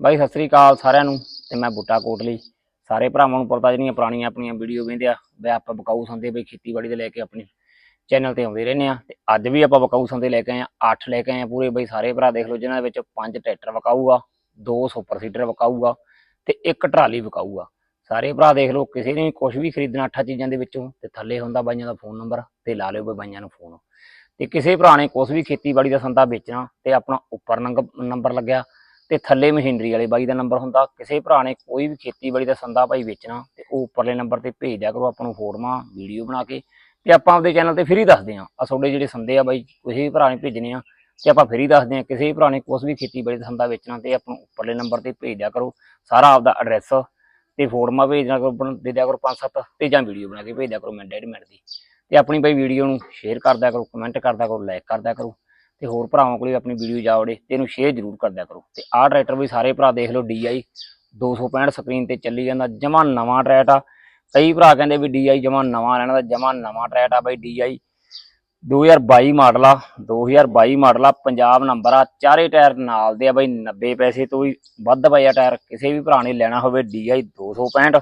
ਬਾਈ, ਸਤਿ ਸ੍ਰੀ ਅਕਾਲ ਸਾਰਿਆਂ ਨੂੰ ਤੇ ਮੈਂ ਬੂਟਾ ਕੋਟਲੀ। ਸਾਰੇ ਭਰਾਵਾਂ ਨੂੰ ਪਤਾ ਜਿਹੜੀਆਂ ਪੁਰਾਣੀਆਂ ਆਪਣੀਆਂ ਵੀਡੀਓ ਵੇਂਦੇ ਆ, ਵੀ ਆਪਾਂ ਬਕਾਊ ਸੰਦੇ ਬਈ ਖੇਤੀਬਾੜੀ ਦੇ ਲੈ ਕੇ ਆਪਣੀ ਚੈਨਲ ਤੇ ਆਉਂਦੇ ਰਹਿੰਦੇ ਆ। ਤੇ ਅੱਜ ਵੀ ਆਪਾਂ ਬਕਾਊ ਸੰਦੇ ਲੈ ਕੇ ਆਏ ਆ 8 ਲੈ ਕੇ ਆਏ ਆ ਪੂਰੇ। ਬਈ ਸਾਰੇ ਭਰਾ ਦੇਖ ਲਓ ਜਿਨ੍ਹਾਂ ਦੇ ਵਿੱਚ ਪੰਜ ਟਰੈਕਟਰ ਵਿਕਾਊ ਆ ਦੋ ਸੁਪਰ ਸੀਡਰ ਵਿਕਾਊ ਆ ਤੇ ਇੱਕ ਟਰਾਲੀ ਵਿਕਾਊ ਸਾਰੇ ਭਰਾ ਦੇਖ ਲਓ, ਕਿਸੇ ਨੇ ਕੁਝ ਵੀ ਖਰੀਦਣਾ ਅੱਠਾਂ ਚੀਜ਼ਾਂ ਦੇ ਵਿੱਚੋਂ ਤੇ ਥੱਲੇ ਹੁੰਦਾ ਬਾਈਆਂ ਦਾ ਫੋਨ ਨੰਬਰ ਤੇ ਲਾ ਲਿਓ ਬਈ ਬਾਈਆਂ ਨੂੰ ਫੋਨ। ਤੇ ਕਿਸੇ ਭਰਾ ਨੇ ਕੁਝ ਵੀ ਖੇਤੀਬਾੜੀ ਦਾ ਸੰਦਾ ਵੇਚਣਾ ਤੇ ਆਪਣਾ ਉੱਪਰ ਨੰਬਰ ਲੱਗਿਆ ਤੇ ਥੱਲੇ ਮਸ਼ੀਨਰੀ ਵਾਲੇ ਬਾਈ ਦਾ ਨੰਬਰ ਹੁੰਦਾ, ਕਿਸੇ ਭਰਾ ਨੇ ਕੋਈ ਵੀ ਖੇਤੀਬਾੜੀ ਦਾ ਸੰਦਾ ਭਾਈ ਵੇਚਣਾ, ਤੇ ਉਹ ਉੱਪਰਲੇ ਨੰਬਰ ਤੇ ਭੇਜ ਦਿਆ ਕਰੋ ਆਪਾਂ ਨੂੰ ਫੋਟੋਆਂ, ਵੀਡੀਓ ਬਣਾ ਕੇ, ਤੇ ਆਪਾਂ ਆਪਦੇ ਚੈਨਲ ਤੇ ਫ੍ਰੀ ਦੱਸਦੇ ਆ ਆ ਤੁਹਾਡੇ ਜਿਹੜੇ ਸੰਦੇ ਆ ਬਾਈ, ਕਿਸੇ ਵੀ ਭਰਾ ਨੇ ਭੇਜਣੇ ਆ, ਤੇ ਆਪਾਂ ਫ੍ਰੀ ਦੱਸਦੇ ਆ ਕਿਸੇ ਵੀ ਭਰਾ ਨੇ ਕੁਛ ਵੀ ਖੇਤੀਬਾੜੀ ਦਾ ਸੰਦਾ ਵੇਚਣਾ ਤੇ ਆਪਾਂ ਨੂੰ ਉੱਪਰਲੇ ਨੰਬਰ ਤੇ ਭੇਜ ਦਿਆ ਕਰੋ, ਸਾਰਾ ਆਪਦਾ ਐਡਰੈਸ ਤੇ ਫੋਟੋਆਂ ਭੇਜਣਾ ਕਰੋ, ਬਣ- ਦੇ ਦਿਆ ਕਰੋ ਪੰਜ ਸੱਤ, ਤੇ ਜਾਂ ਵੀਡੀਓ ਬਣਾ ਕੇ ਭੇਜ ਦਿਆ ਕਰੋ ਮਿੰਟ ਡੇਢ ਮਿੰਟ ਦੀ। ਤੇ ਆਪਣੀ ਬਾਈ ਵੀਡੀਓ ਨੂੰ ਸ਼ੇਅਰ ਕਰ ਕਰੋ ਕਮੈਂਟ ਕਰ ਕਰੋ ਲਾਈਕ ਕਰ ਕਰੋ। ਤੇ ਹੋਰ ਭਰਾਵਾਂ ਕੋਲ ਵੀ ਆਪਣੀ ਵੀਡੀਓ ਜਾ ਵੜੇ ਤੇ ਇਹਨੂੰ ਸ਼ੇਅਰ ਜ਼ਰੂਰ ਕਰ ਦਿਆ ਕਰੋ। ਤੇ ਆਹ ਟਰੈਕਟਰ ਵੀ ਸਾਰੇ ਭਰਾ ਦੇਖ ਲਓ DI 265 ਸਕਰੀਨ ਤੇ ਚੱਲੀ ਜਾਂਦਾ, ਜਮਾ ਨਵਾਂ ਟਰੈਕਟ ਆ। ਕਈ ਭਰਾ ਕਹਿੰਦੇ ਵੀ DI ਜਮਾ ਨਵਾਂ ਲੈਣਾ ਦਾ, ਜਮਾ ਨਵਾਂ ਟਰੈਕਟ ਆ ਬਾਈ DI 2022 ਮਾਡਲ ਆ 2022 ਮਾਡਲ ਆ, ਪੰਜਾਬ ਨੰਬਰ ਆ, ਚਾਰੇ ਟਾਇਰ ਨਾਲ ਦੇ ਆ ਬਾਈ 90 ਪੈਸੇ ਤੋਂ ਵੀ ਵੱਧ ਪਏ ਆ ਟਾਇਰ ਕਿਸੇ ਵੀ ਭਰਾ ਨੇ ਲੈਣਾ ਹੋਵੇ DI 265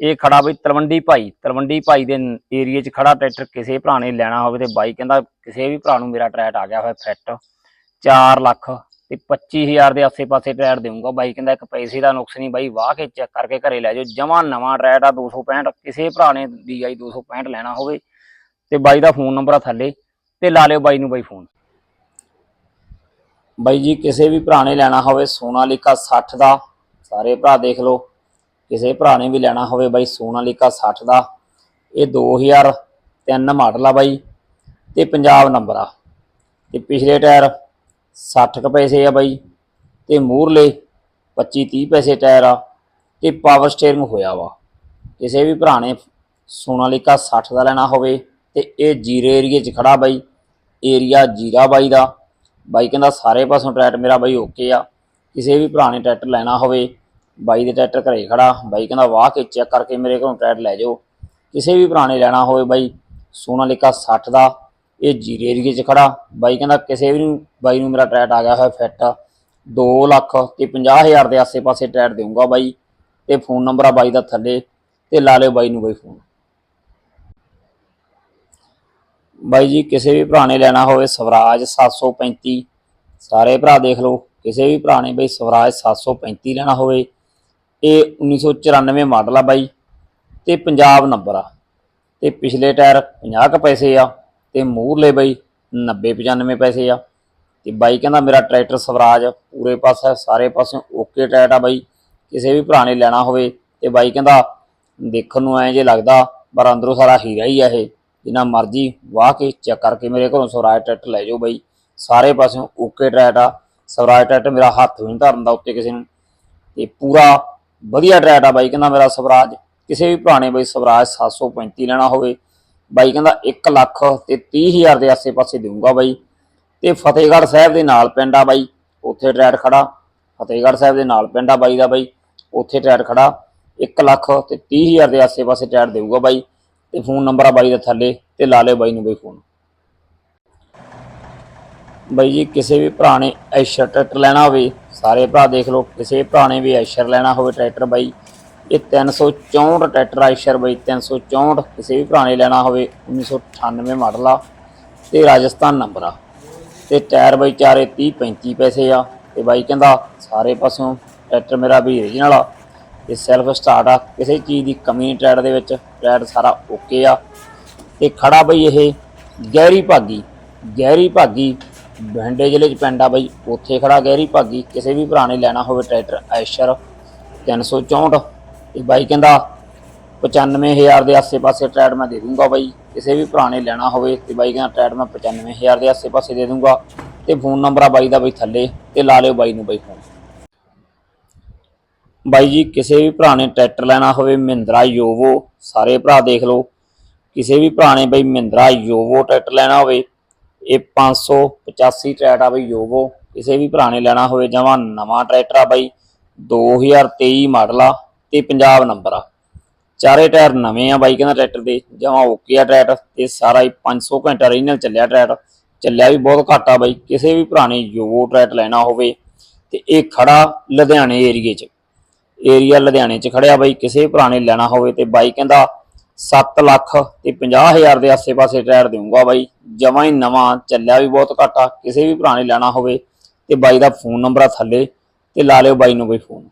ਇਹ ਖੜਾ ਬਈ ਤਲਵੰਡੀ ਭਾਈ ਤਲਵੰਡੀ ਭਾਈ ਦੇ ਏਰੀਏ 'ਚ ਖੜਾ ਟਰੈਕਟਰ ਕਿਸੇ ਭਰਾ ਨੇ ਲੈਣਾ ਹੋਵੇ ਤੇ ਬਾਈ ਕਹਿੰਦਾ ਕਿਸੇ ਵੀ ਭਰਾ ਨੂੰ ਮੇਰਾ ਟਰੈਕਟ ਆ ਗਿਆ ਹੋਇਆ ਫਿੱਟ 4 ਲੱਖ ਤੇ 25000 ਦੇ ਆਸੇ-ਪਾਸੇ ਟਰੈਕਟ ਦੇਊਂਗਾ। ਬਾਈ ਕਹਿੰਦਾ ਇੱਕ ਪੈਸੇ ਦਾ ਨੁਕਸ ਨਹੀਂ ਬਾਈ, ਵਾਹ ਕੇ ਚੈੱਕ ਕਰਕੇ ਘਰੇ ਲੈ ਜਾਓ। ਜਮਾ ਨਵਾਂ ਟਰੈਕਟ ਆ 265 ਕਿਸੇ ਭਰਾ ਨੇ DI 265 ਲੈਣਾ ਹੋਵੇ ਤੇ ਬਾਈ ਦਾ ਫੋਨ ਨੰਬਰ ਆ ਥੱਲੇ ਤੇ ਲਾ ਲਿਓ ਬਾਈ ਨੂੰ ਬਾਈ ਫੋਨ। ਬਾਈ ਜੀ, ਕਿਸੇ ਵੀ ਭਰਾ ਨੇ ਲੈਣਾ ਹੋਵੇ ਸੋਨਾਲੀਕਾ 60 ਦਾ, ਸਾਰੇ ਭਰਾ ਦੇਖ ਲਓ। ਕਿਸੇ ਭਰਾ ਨੇ ਵੀ ਲੈਣਾ ਹੋਵੇ ਬਾਈ ਸੋਨਾਲੀਕਾ 60 ਦਾ। ਇਹ 2003 ਮਾਡਲ ਆ ਬਾਈ ਤੇ ਪੰਜਾਬ ਨੰਬਰ ਆ। ਤੇ ਪਿਛਲੇ ਟਾਇਰ 60 ਕੁ ਪੈਸੇ ਆ ਬਾਈ ਤੇ ਮੂਰਲੇ 25 30 ਪੈਸੇ ਟਾਇਰ ਆ ਤੇ ਪਾਵਰ ਸਟੀਅਰਿੰਗ ਹੋਇਆ ਵਾ। ਕਿਸੇ ਵੀ ਭਰਾ ਨੇ ਸੋਨਾਲੀਕਾ 60 ਦਾ ਲੈਣਾ ਹੋਵੇ ਤੇ ਇਹ ਜੀਰੇ ਏਰੀਏ 'ਚ ਖੜਾ ਬਾਈ। ਏਰੀਆ ਜੀਰਾ ਬਾਈ ਦਾ। ਬਾਈ ਕਹਿੰਦਾ ਸਾਰੇ ਪਾਸੋਂ ਟਰੈਕਟਰ ਮੇਰਾ ਬਾਈ ਓਕੇ ਆ। ਕਿਸੇ ਵੀ ਭਰਾ ਨੇ ਟਰੈਕਟਰ ਲੈਣਾ ਹੋਵੇ ਬਾਈ ਦੇ ਟਰੈਕਟਰ ਘਰੇ ਖੜਾ, ਬਾਈ ਕਹਿੰਦਾ, ਵਾਹ ਕੇ ਚੈੱਕ ਕਰਕੇ ਮੇਰੇ ਕੋਲੋਂ ਟਰੈਕਟ ਲੈ ਜਾਓ। ਕਿਸੇ ਵੀ ਭਰਾ ਨੇ ਲੈਣਾ ਹੋਵੇ ਬਾਈ ਸੋਨਾਲੀਕਾ 60 ਦਾ, ਇਹ ਜੀਰੇ ਏਰੀਏ 'ਚ ਖੜਾ। ਬਾਈ ਕਹਿੰਦਾ, ਕਿਸੇ ਵੀ ਨੂੰ, ਬਾਈ ਨੂੰ ਮੇਰਾ ਟਰੈਕਟ ਆ ਗਿਆ ਹੋਇਆ ਫਿੱਟ। 2 ਲੱਖ ਤੇ 50000 ਦੇ ਆਸੇ-ਪਾਸੇ ਟਰੈਕਟ ਦੇਊਂਗਾ ਬਾਈ ਤੇ ਫੋਨ ਨੰਬਰ ਆ ਬਾਈ ਦਾ ਥੱਲੇ ਤੇ ਲਾ ਲਿਓ ਬਾਈ ਨੂੰ ਬਾਈ ਫੋਨ। ਬਾਈ ਜੀ, ਕਿਸੇ ਵੀ ਭਰਾ ਨੇ ਲੈਣਾ ਹੋਵੇ ਸਵਰਾਜ 735 ਸਾਰੇ ਭਰਾ ਦੇਖ ਲਓ। ਕਿਸੇ ਵੀ ਭਰਾ ਨੇ ਬਈ ਸਵਰਾਜ 735 ਲੈਣਾ ਹੋਵੇ ਇਹ 1994 ਮਾਡਲ ਆ ਬਾਈ ਤੇ ਪੰਜਾਬ ਨੰਬਰ ਆ। ਤੇ ਪਿਛਲੇ ਟਾਇਰ 50 ਕ ਪੈਸੇ ਆ ਤੇ ਮੂਹਰਲੇ ਬਾਈ 90 95 ਪੈਸੇ ਆ। ਤੇ ਬਾਈ ਕਹਿੰਦਾ ਮੇਰਾ ਟਰੈਕਟਰ ਸਵਰਾਜ ਪੂਰੇ ਪਾਸੇ, ਸਾਰੇ ਪਾਸੇ ਓਕੇ ਟਾਇਰ ਆ ਬਾਈ। ਕਿਸੇ ਵੀ ਭਰਾ ਨੇ ਲੈਣਾ ਹੋਵੇ ਤੇ ਬਾਈ ਕਹਿੰਦਾ ਦੇਖਣ ਨੂੰ ਐਂ ਜੇ ਲੱਗਦਾ ਪਰ ਅੰਦਰੋਂ ਸਾਰਾ ਹੀਰਾ ਹੀ ਆ ਇਹ। ਜਿੰਨਾ ਮਰਜ਼ੀ ਵਾਹ ਕੇ ਚੈੱਕ ਕਰਕੇ ਮੇਰੇ ਘਰੋਂ ਸਵਰਾਜ ਟਰੈਕਟਰ ਲੈ ਜਾਓ ਬਾਈ। ਸਾਰੇ ਪਾਸਿਓਂ ਓਕੇ ਟਰੈਕਟ ਆ। ਸਵਰਾਜ ਟਰੈਕਟਰ ਮੇਰਾ ਹੱਥ ਵੀ ਨਹੀਂ ਧਰਨ ਦਾ ਉੱਤੇ ਕਿਸੇ ਨੂੰ। ਤੇ ਪੂਰਾ ਵਧੀਆ ਟਰੈਟ ਆ ਬਾਈ, ਕਹਿੰਦਾ ਮੇਰਾ ਸਵਰਾਜ। ਕਿਸੇ ਵੀ ਪੁਰਾਣੇ ਬਾਈ ਸਵਰਾਜ 735 ਲੈਣਾ ਹੋਵੇ। ਬਾਈ ਕਹਿੰਦਾ 1 ਲੱਖ ਤੇ 30000 ਦੇ ਆਸੇ-ਪਾਸੇ ਦੇਊਂਗਾ ਬਾਈ। ਤੇ ਫਤਿਹਗੜ੍ਹ ਸਾਹਿਬ ਦੇ ਨਾਲ ਪਿੰਡ ਆ ਬਾਈ, ਉੱਥੇ ਟਰੈਟ ਖੜਾ ਫਤਿਹਗੜ੍ਹ ਸਾਹਿਬ ਦੇ ਨਾਲ ਪਿੰਡ ਆ ਬਾਈ ਦਾ ਬਾਈ, ਉੱਥੇ ਟਰੈਟ ਖੜਾ 1 ਲੱਖ ਤੇ 30000 ਦੇ ਆਸੇ-ਪਾਸੇ ਟਰੈਕਟ ਦੇਊਗਾ ਬਾਈ। ਤੇ ਫੋਨ ਨੰਬਰ ਆ ਬਾਈ ਦਾ ਥੱਲੇ ਤੇ ਲਾ ਲਿਓ ਬਾਈ ਨੂੰ ਬਾਈ ਫੋਨ। ਬਾਈ ਜੀ, ਕਿਸੇ ਵੀ ਭਰਾ ਨੇ ਐਸ਼ਰ ਟਰੈਕਟਰ ਲੈਣਾ ਹੋਵੇ ਸਾਰੇ ਭਰਾ ਦੇਖ ਲਓ, ਕਿਸੇ ਭਰਾ ਨੇ ਵੀ ਐਸ਼ਰ ਲੈਣਾ ਹੋਵੇ ਟਰੈਕਟਰ ਬਾਈ, ਇਹ 364 ਟਰੈਕਟਰ ਐਸ਼ਰ ਬਾਈ 364 ਕਿਸੇ ਵੀ ਭਰਾ ਨੇ ਲੈਣਾ ਹੋਵੇ 1998 ਮਾਡਲ ਆ ਤੇ ਰਾਜਸਥਾਨ ਨੰਬਰ ਆ। ਤੇ ਟਾਇਰ ਬਾਈ ਚਾਰੇ 30 35 ਪੈਸੇ ਆ ਤੇ ਬਾਈ ਕਹਿੰਦਾ ਸਾਰੇ ਪਾਸੋਂ ਟਰੈਕਟਰ ਮੇਰਾ ਵੀ ਓਰੀਜਨਲ ਆ। ਤੇ ਸੈਲਫ ਸਟਾਰਟ ਆ, ਕਿਸੇ ਚੀਜ਼ ਦੀ ਕਮੀ ਨਹੀਂ ਟਾਇਰ ਦੇ ਵਿੱਚ, ਟਾਇਰ ਸਾਰਾ ਓਕੇ ਆ। ਤੇ ਖੜਾ ਬਈ ਇਹ ਗਹਿਰੀ ਭਾਗੀ ਗਹਿਰੀ ਭਾਗੀ ਬਠਿੰਡੇ ਜ਼ਿਲ੍ਹੇ ਚ ਪਿੰਡ ਆ ਬਾਈ, ਉੱਥੇ ਖੜਾ ਗਹਿਰੀ ਭਾਗੀ, ਕਿਸੇ ਵੀ ਭਰਾ ਨੇ ਲੈਣਾ ਹੋਵੇ ਟਰੈਕਟਰ, ਐਸ਼ਰ 364 ਤੇ ਬਾਈ ਕਹਿੰਦਾ 95000 ਦੇ ਆਸੇ-ਪਾਸੇ ਟਰੈਕਟਰ ਮੈਂ ਦੇ ਦੂੰਗਾ ਬਾਈ, ਕਿਸੇ ਵੀ ਭਰਾ ਨੇ ਲੈਣਾ ਹੋਵੇ, ਤੇ ਬਾਈ ਕਹਿੰਦਾ ਟਰੈਕਟਰ ਮੈਂ 95000 ਦੇ ਆਸੇ-ਪਾਸੇ ਦੇ ਦੂੰਗਾ। ਤੇ ਫੋਨ ਨੰਬਰ ਆ ਬਾਈ ਦਾ ਬਈ ਥੱਲੇ, ਤੇ ਲਾ ਲਿਓ ਬਾਈ ਨੂੰ ਬਾਈ ਫੋਨ। ਬਾਈ ਜੀ, ਕਿਸੇ ਵੀ ਭਰਾ ਨੇ ਟਰੈਕਟਰ ਲੈਣਾ ਹੋਵੇ, ਮਹਿੰਦਰਾ ਯੋਵੋ, ਸਾਰੇ ਭਰਾ ਦੇਖ ਲਓ। ਕਿਸੇ ਵੀ ਭਰਾ ਨੇ ਬਈ ਮਹਿੰਦਰਾ ਯੋਵੋ ਟਰੈਕਟਰ ਲੈਣਾ ਹੋਵੇ ਇਹ 585 ਟਰੈਟ ਆ ਬਈ ਯੋਵੋ ਕਿਸੇ ਵੀ ਭਰਾ ਨੇ ਲੈਣਾ ਹੋਵੇ ਜਮਾ ਨਵਾਂ ਟਰੈਕਟਰ ਆ ਬਈ 2023 ਮਾਡਲ ਆ ਤੇ ਪੰਜਾਬ ਨੰਬਰ ਆ। ਚਾਰੇ ਟਾਇਰ ਨਵੇਂ ਆ ਬਾਈ ਕਹਿੰਦਾ ਟਰੈਕਟਰ ਦੇ, ਜਮਾਂ ਓਕੇ ਆ ਟਰੈਕਟਰ ਤੇ ਸਾਰਾ ਹੀ 500 ਘੰਟਾ ਰੀਜਨਲ ਚੱਲਿਆ ਟਰੈਕਟਰ। ਚੱਲਿਆ ਵੀ ਬਹੁਤ ਘੱਟ ਆ ਬਾਈ, ਕਿਸੇ ਵੀ ਭਰਾ ਨੇ ਯੋਵੋ ਟਰੈਕਟਰ ਲੈਣਾ ਹੋਵੇ ਤੇ ਇਹ ਖੜਾ ਲੁਧਿਆਣੇ ਏਰੀਏ 'ਚ। ਏਰੀਆ ਲੁਧਿਆਣੇ 'ਚ ਖੜਿਆ ਬਾਈ, ਕਿਸੇ ਭਰਾ ਨੇ ਲੈਣਾ ਹੋਵੇ ਤੇ ਬਾਈ ਕਹਿੰਦਾ 7 ਲੱਖ ਤੇ 50000 ਦੇ ਆਸੇ-ਪਾਸੇ ਟਾਇਰ ਦੇਊਂਗਾ ਬਾਈ। ਜਮਾਂ ਹੀ ਨਵਾਂ, ਚੱਲਿਆ ਵੀ ਬਹੁਤ ਘੱਟ ਆ ਕਿਸੇ ਵੀ ਭਰਾ ਨੇ ਲੈਣਾ ਹੋਵੇ ਤੇ ਬਾਈ ਦਾ ਫੋਨ ਨੰਬਰ ਆ ਥੱਲੇ ਤੇ ਲਾ ਲਿਓ ਬਾਈ ਨੂੰ ਬਈ ਫੋਨ।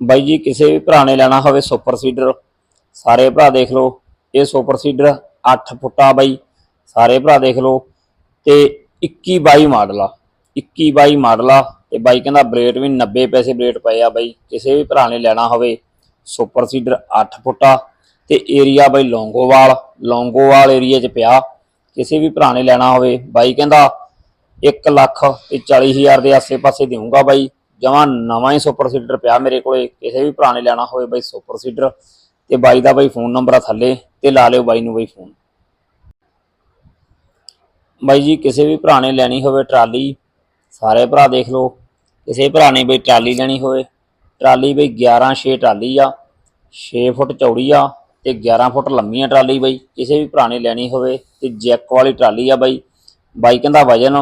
ਬਾਈ ਜੀ, ਕਿਸੇ ਵੀ ਭਰਾ ਨੇ ਲੈਣਾ ਹੋਵੇ ਸੁਪਰ ਸੀਡਰ, ਸਾਰੇ ਭਰਾ ਦੇਖ ਲਓ, ਇਹ ਸੁਪਰ ਸੀਡਰ 8 ਫੁੱਟਾ ਬਾਈ, ਸਾਰੇ ਭਰਾ ਦੇਖ ਲਓ ਤੇ 21 22 ਮਾਡਲ ਆ। 21 22 ਮਾਡਲ ਆ ਤੇ ਬਾਈ ਕਹਿੰਦਾ ਬਰੇਟ ਵੀ 90 ਪੈਸੇ ਬਰੇਟ ਪਏ ਆ ਬਾਈ, ਕਿਸੇ ਵੀ ਭਰਾ ਨੇ ਲੈਣਾ ਹੋਵੇ ਸੁਪਰ ਸੀਡਰ 8 ਫੁੱਟਾ ਤੇ ਏਰੀਆ ਬਾਈ ਲੌਂਗੋਵਾਲ ਲੌਂਗੋਵਾਲ ਏਰੀਆ 'ਚ ਪਿਆ। ਕਿਸੇ ਵੀ ਭਰਾ ਨੇ ਲੈਣਾ ਹੋਵੇ, ਬਾਈ ਕਹਿੰਦਾ 1 ਲੱਖ ਤੇ 40 ਹਜ਼ਾਰ ਦੇ ਆਸੇ-ਪਾਸੇ ਦੇਊਂਗਾ ਬਾਈ। ਜਮਾਂ ਨਵਾਂ ਹੀ ਸੁਪਰ ਸੀਡਰ ਪਿਆ ਮੇਰੇ ਕੋਲੇ, ਕਿਸੇ ਵੀ ਭਰਾ ਨੇ ਲੈਣਾ ਹੋਵੇ ਬਾਈ ਸੁਪਰ ਸੀਡਰ। ਤੇ ਬਾਈ ਦਾ ਬਾਈ ਫੋਨ ਨੰਬਰ ਆ ਥੱਲੇ, ਤੇ ਲਾ ਲਿਓ ਬਾਈ ਨੂੰ ਬਾਈ ਫੋਨ। ਬਾਈ ਜੀ, ਕਿਸੇ ਵੀ ਭਰਾ ਨੇ ਲੈਣੀ ਹੋਵੇ ਟਰਾਲੀ, ਸਾਰੇ ਭਰਾ ਦੇਖ ਲਓ। ਕਿਸੇ ਭਰਾ ਨੇ ਬਈ ਟਰਾਲੀ ਲੈਣੀ ਹੋਵੇ ਟਰਾਲੀ ਬਈ 11 6 ਟਰਾਲੀ ਆ 6 ਫੁੱਟ ਚੌੜੀ ਆ ਤੇ 11 ਫੁੱਟ ਲੰਮੀ ਆ ਟਰਾਲੀ ਬਈ। ਕਿਸੇ ਵੀ ਭਰਾ ਨੇ ਲੈਣੀ ਹੋਵੇ ਤੇ ਜੈਕ ਵਾਲੀ ਟਰਾਲੀ ਆ ਬਾਈ। ਬਾਈ ਕਹਿੰਦਾ ਵਜਨ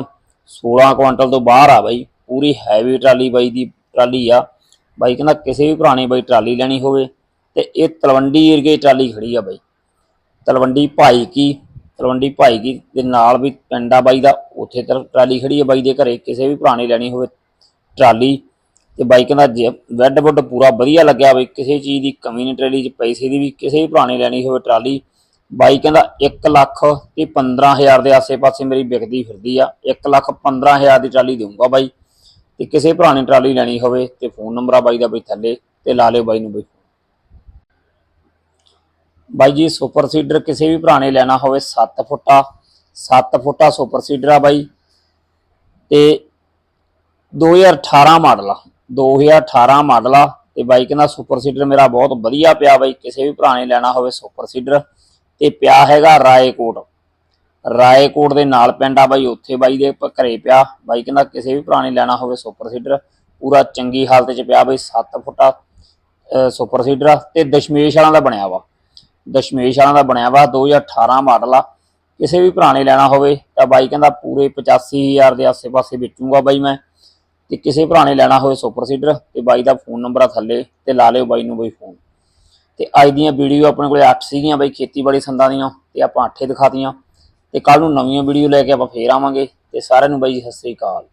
16 ਕੁਇੰਟਲ ਤੋਂ ਬਾਹਰ ਆ ਬਾਈ। ਪੂਰੀ ਹੈਵੀ ਟਰਾਲੀ ਬਾਈ ਦੀ ਟਰਾਲੀ ਆ। ਬਾਈ ਕਹਿੰਦਾ ਕਿਸੇ ਵੀ ਪੁਰਾਣੀ ਬਾਈ ਟਰਾਲੀ ਲੈਣੀ ਹੋਵੇ ਤੇ ਇਹ ਤਲਵੰਡੀ ਏਰੀਏ ਟਰਾਲੀ ਖੜੀ ਆ ਬਾਈ। ਤਲਵੰਡੀ ਭਾਈ ਕੀ ਤਲਵੰਡੀ ਭਾਈ ਕੀ ਦੇ ਨਾਲ ਵੀ ਪਿੰਡ ਆ ਬਾਈ ਦਾ। ਉੱਥੇ ਤਰ ਟਰਾਲੀ ਖੜੀ ਆ ਬਾਈ ਦੇ ਘਰੇ। ਕਿਸੇ ਵੀ ਪੁਰਾਣੀ ਲੈਣੀ ਹੋਵੇ ਟਰਾਲੀ ਤੇ ਬਾਈ ਕਹਿੰਦਾ ਜੇ ਵੁੱਡ ਪੂਰਾ ਵਧੀਆ ਲੱਗਿਆ ਬਈ ਕਿਸੇ ਚੀਜ਼ ਦੀ ਕਮੀ ਨਹੀਂ, ਟਰਾਲੀ 'ਚ ਪੈਸੇ ਦੀ ਵੀ ਕਿਸੇ ਵੀ ਪੁਰਾਣੇ ਲੈਣੀ ਹੋਵੇ ਟਰਾਲੀ। ਬਾਈ ਕਹਿੰਦਾ 1 ਲੱਖ ਤੇ 15000 ਦੇ ਆਸੇ-ਪਾਸੇ ਮੇਰੀ ਵਿਕਦੀ ਫਿਰਦੀ ਆ 1 ਲੱਖ 15000 ਦੀ ਟਰਾਲੀ ਦੇਊਂਗਾ ਬਾਈ। ਤੇ ਕਿਸੇ ਭਰਾ ਨੇ ਟਰਾਲੀ ਲੈਣੀ ਹੋਵੇ ਤੇ ਫੋਨ ਨੰਬਰ ਆ ਬਾਈ ਦਾ ਬਈ ਥੱਲੇ ਤੇ ਲਾ ਲਿਓ ਬਾਈ ਨੂੰ ਬਈ। ਬਾਈ ਜੀ ਸੁਪਰ ਸੀਡਰ ਕਿਸੇ ਵੀ ਪੁਰਾਣੇ ਲੈਣਾ ਹੋਵੇ 7 ਫੁੱਟਾ 7 ਫੁੱਟਾ ਸੁਪਰ ਸੀਡਰ ਆ ਬਾਈ। ਤੇ 2018 ਮਾਡਲ ਆ। 2018 ਮਾਡਲ ਆ ਤੇ ਬਾਈ ਕਹਿੰਦਾ ਸੁਪਰ ਸੀਡਰ ਮੇਰਾ ਬਹੁਤ ਵਧੀਆ ਪਿਆ ਬਾਈ, ਕਿਸੇ ਵੀ ਭਰਾ ਨੇ ਲੈਣਾ ਹੋਵੇ ਸੁਪਰ ਸੀਡਰ। ਤੇ ਪਿਆ ਹੈਗਾ ਰਾਏਕੋਟ। ਰਾਏਕੋਟ ਦੇ ਨਾਲ ਪਿੰਡ ਆ ਬਾਈ, ਉੱਥੇ ਬਾਈ ਦੇ ਘਰੇ ਪਿਆ। ਬਾਈ ਕਹਿੰਦਾ ਕਿਸੇ ਵੀ ਭਰਾ ਨੇ ਲੈਣਾ ਹੋਵੇ ਸੁਪਰ ਸੀਡਰ। ਪੂਰਾ ਚੰਗੀ ਹਾਲਤ 'ਚ ਪਿਆ ਬਾਈ 7 ਫੁੱਟਾ, ਅਹ, ਸੁਪਰ ਸੀਡਰ ਆ ਤੇ ਦਸ਼ਮੇਸ਼ ਵਾਲਾ ਦਾ ਬਣਿਆ ਵਾ। ਦਸ਼ਮੇਸ਼ ਵਾਲਾ ਦਾ ਬਣਿਆ ਵਾ 2018 ਮਾਡਲ ਆ। ਕਿਸੇ ਵੀ ਭਰਾ ਨੇ ਲੈਣਾ ਹੋਵੇ ਤਾਂ ਬਾਈ ਕਹਿੰਦਾ ਪੂਰੇ 85000 ਦੇ ਆਸੇ-ਪਾਸੇ ਵੇਚੂਗਾ ਬਾਈ ਮੈਂ। ਤੇ ਕਿਸੇ ਭਰਾ ਨੇ ਲੈਣਾ ਹੋਵੇ ਸੁਪਰ ਸੀਡਰ ਤੇ ਬਾਈ ਦਾ ਫੋਨ ਨੰਬਰ ਆ ਥੱਲੇ ਤੇ ਲਾ ਲਿਓ ਬਾਈ ਨੂੰ ਬਈ ਫੋਨ। ਤੇ ਅੱਜ ਦੀਆਂ ਵੀਡੀਓ ਆਪਣੇ ਕੋਲੇ 8 ਸੀਗੀਆਂ ਬਾਈ ਖੇਤੀਬਾੜੀ ਸੰਦਾਂ ਦੀਆਂ ਤੇ ਆਪਾਂ 8 ਦਿਖਾਤੀਆਂ ਤੇ ਕੱਲ ਨੂੰ ਨਵੀਆਂ ਵੀਡੀਓ ਲੈ ਕੇ ਆਪਾਂ ਫੇਰ ਆਵਾਂਗੇ ਤੇ ਸਾਰਿਆਂ ਨੂੰ ਬਾਈ ਸਤਿ ਸ੍ਰੀ ਅਕਾਲ।